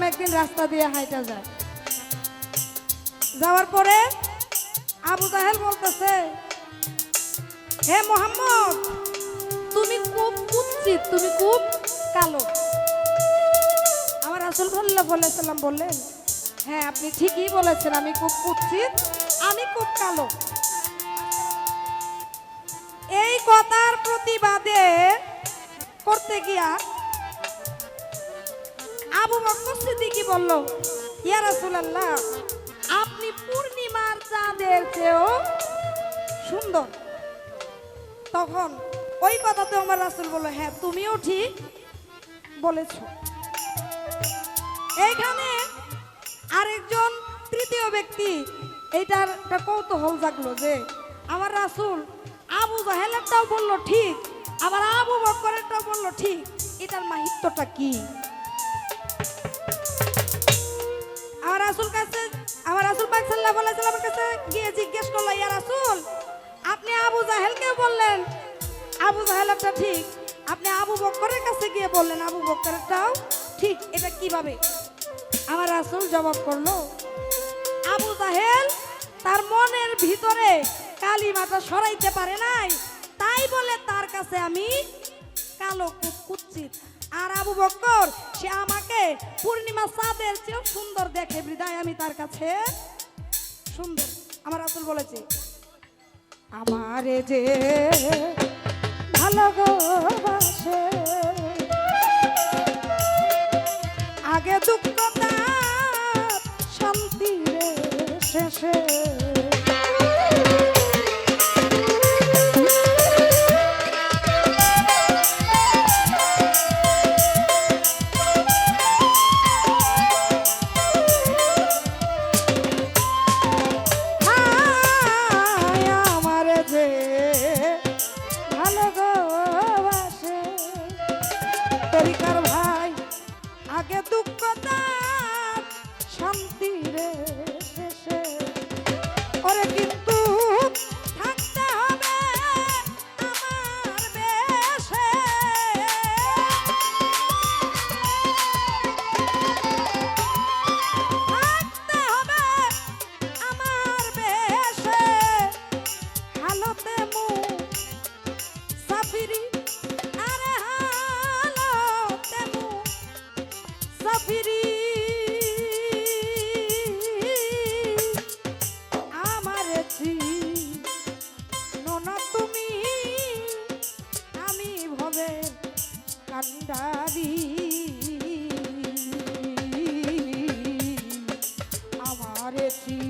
ওয়াসাল্লাম একদিন রাস্তা দিয়ে হাইটা যায়। যাওয়ার পরে আবু জাহেল বলতেছে, হে মোহাম্মদ, তুমি খুব কুৎসিত, তুমি খুব কালো। আমার আসল সাল্লাম বললেন হ্যাঁ আপনি ঠিকই বলেছেন, আমি খুব কুৎসিত, আমি খুব কালো। এই কথার প্রতিবাদে করতে গিয়া আবু বকর সিদ্দিকী বলল, ইয়া রাসূলুল্লাহ, আপনি পূর্ণিমার চাঁদের চেয়েও সুন্দর। তখন ওই কথাতে আমার রাসূল বলল হ্যাঁ তুমিও ঠিক বলেছ। এইখানে আরেকজন তৃতীয় ব্যক্তি এইটার একটা কৌতূহল জাগলো যে আমার রাসূল আবু জাহেলেরটাও বলল, ঠিক। আবার আবু বকরেরটাও বলল, ঠিক। এটার মাহিত্যটা কি? রাসূল কাছে, আমার রাসূল পাক সাল্লাল্লাহু আলাইহি সাল্লামের কাছে গিয়ে জিজ্ঞেস করল, ইয়া রাসূল, আপনি আবু জাহেলকে বললেন? আবু জাহেল জাহেলটা ঠিক, আপনি আবু বকরের কাছে গিয়ে বললেন, আবু বকরেরটাও ঠিক, এটা কীভাবে? আমার রাসূল জবাব করল, আবু জাহেল তার মনের ভিতরে কালিমাটা সরাইতে পারে নাই, তাই বলে তার কাছে আমি কালো কুচ্ছিত আর আবু বক্কর, সে আমাকে পূর্ণিমা চাঁদের চেয়েও সুন্দর দেখে। বিদায় আমি তার কাছে। সুন্দর, আমার আসল বলেছে, আমারে যে ভালো ভালোবাসে, আগে দুঃখ শান্তি শেষে শেষে ওরে hot hit team.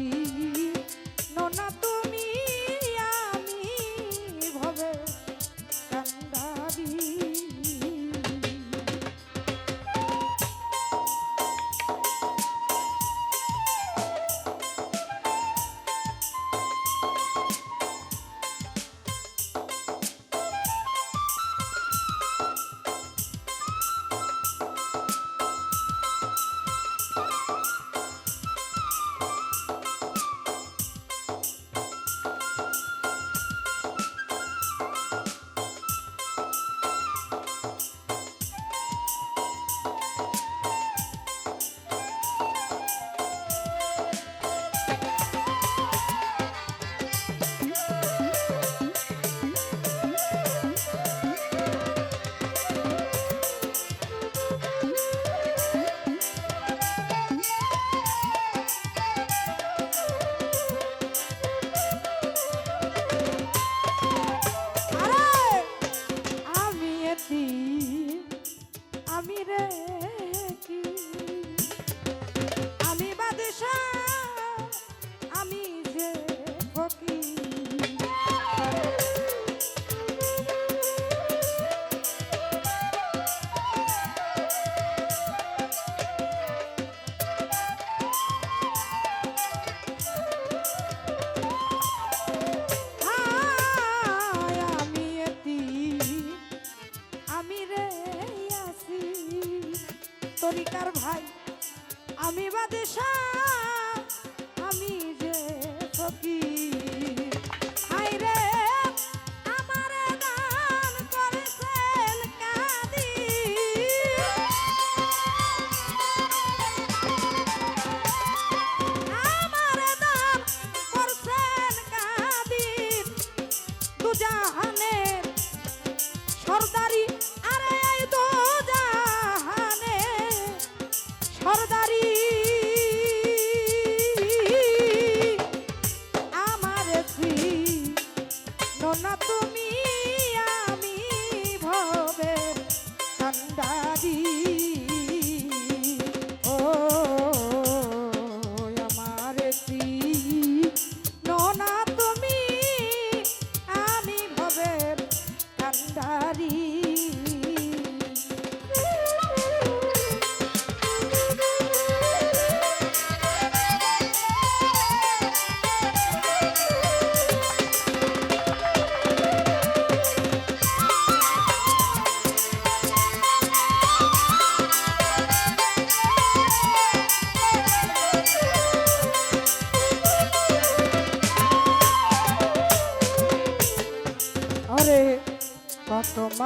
Tony Carmo.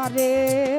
রে।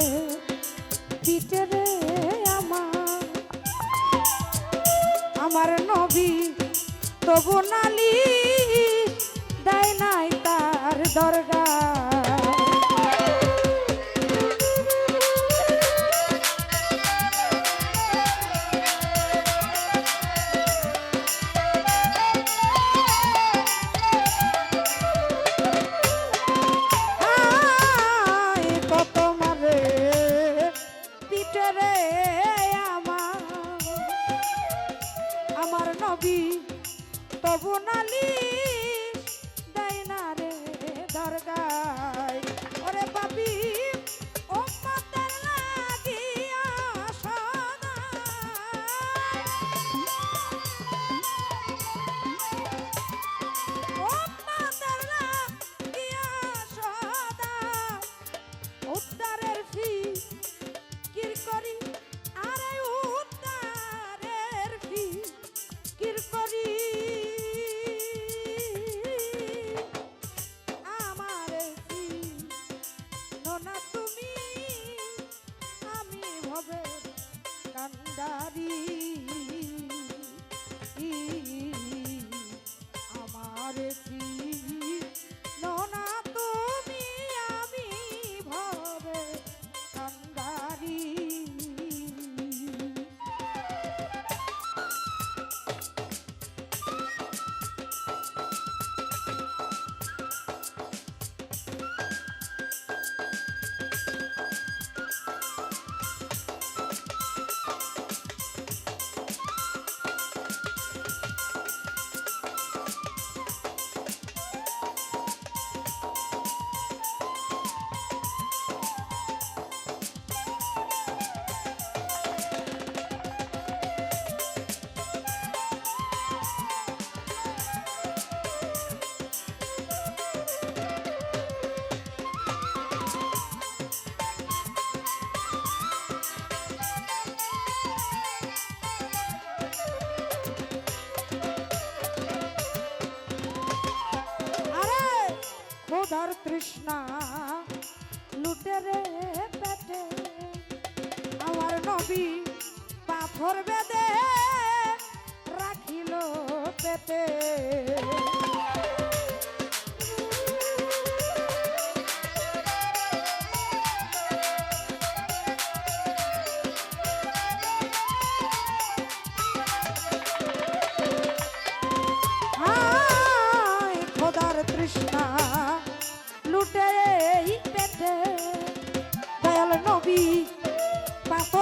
কৃষ্ণা লুটেরে পেটে। আমার নবী পাথর বেদে রাখিল পেটে। লুটে পেটে। দয়াল নবী পাপ